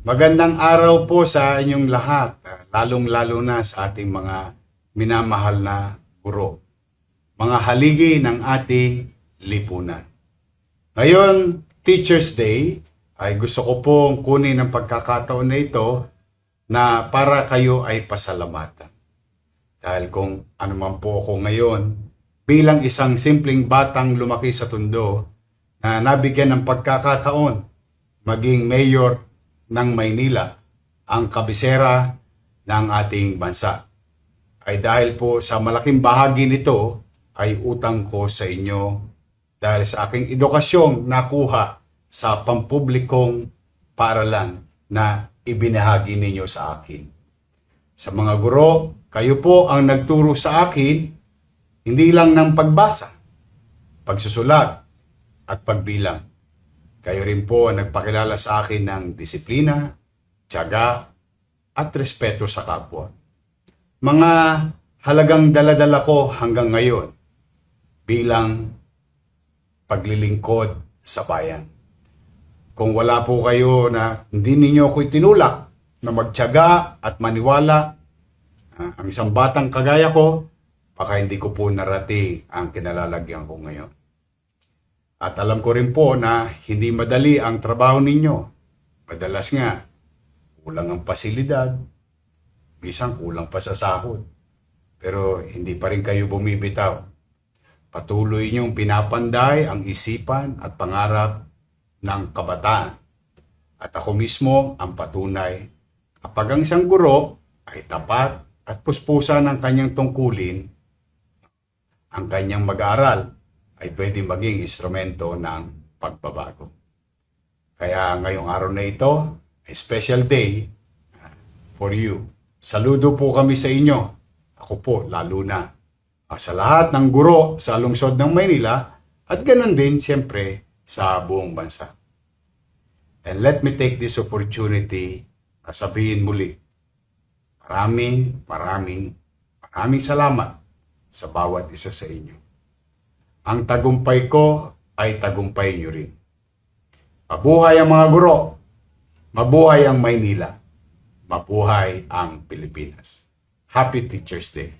Magandang araw po sa inyong lahat, lalong-lalo na sa ating mga minamahal na guro, mga haligi ng ating lipunan. Ngayon, Teacher's Day, ay gusto ko pong kunin ang pagkakataon na ito na para kayo ay pasalamatan. Dahil kung ano man po ako ngayon, bilang isang simpleng batang lumaki sa tundo na nabigyan ng pagkakataon maging mayor ng Maynila, ang kabisera ng ating bansa. Ay dahil po sa malaking bahagi nito ay utang ko sa inyo dahil sa aking edukasyong nakuha sa pampublikong paaralan na ibinahagi ninyo sa akin. Sa mga guro, kayo po ang nagturo sa akin hindi lang ng pagbasa, pagsusulat, at pagbilang. Kayo rin po ang nagpakilala sa akin ng disiplina, tiyaga, at respeto sa kapwa. Mga halagang daladala ko hanggang ngayon bilang paglilingkod sa bayan. Kung wala po kayo na hindi ninyo ako itinulak na magtiyaga at maniwala, ah, ang isang batang kagaya ko, baka hindi ko po narating ang kinalalagyan ko ngayon. At alam ko rin po na hindi madali ang trabaho ninyo. Madalas nga, kulang ang pasilidad, bisang kulang pa sa sahod. Pero hindi pa rin kayo bumibitaw. Patuloy niyong pinapanday ang isipan at pangarap ng kabataan. At ako mismo ang patunay kapag ang isang guro ay tapat at puspusan ng kanyang tungkulin, ang kanyang mag-aaral ay pwede maging instrumento ng pagbabago. Kaya ngayong araw na ito, a special day uh, for you. Saludo po kami sa inyo. Ako po, lalo na. uh, Sa lahat ng guro sa lungsod ng Maynila at ganun din siyempre sa buong bansa. And let me take this opportunity na sabihin muli, maraming, maraming, maraming salamat sa bawat isa sa inyo. Ang tagumpay ko ay tagumpay nyo rin. Mabuhay ang mga guro. Mabuhay ang Maynila. Mabuhay ang Pilipinas. Happy Teacher's Day.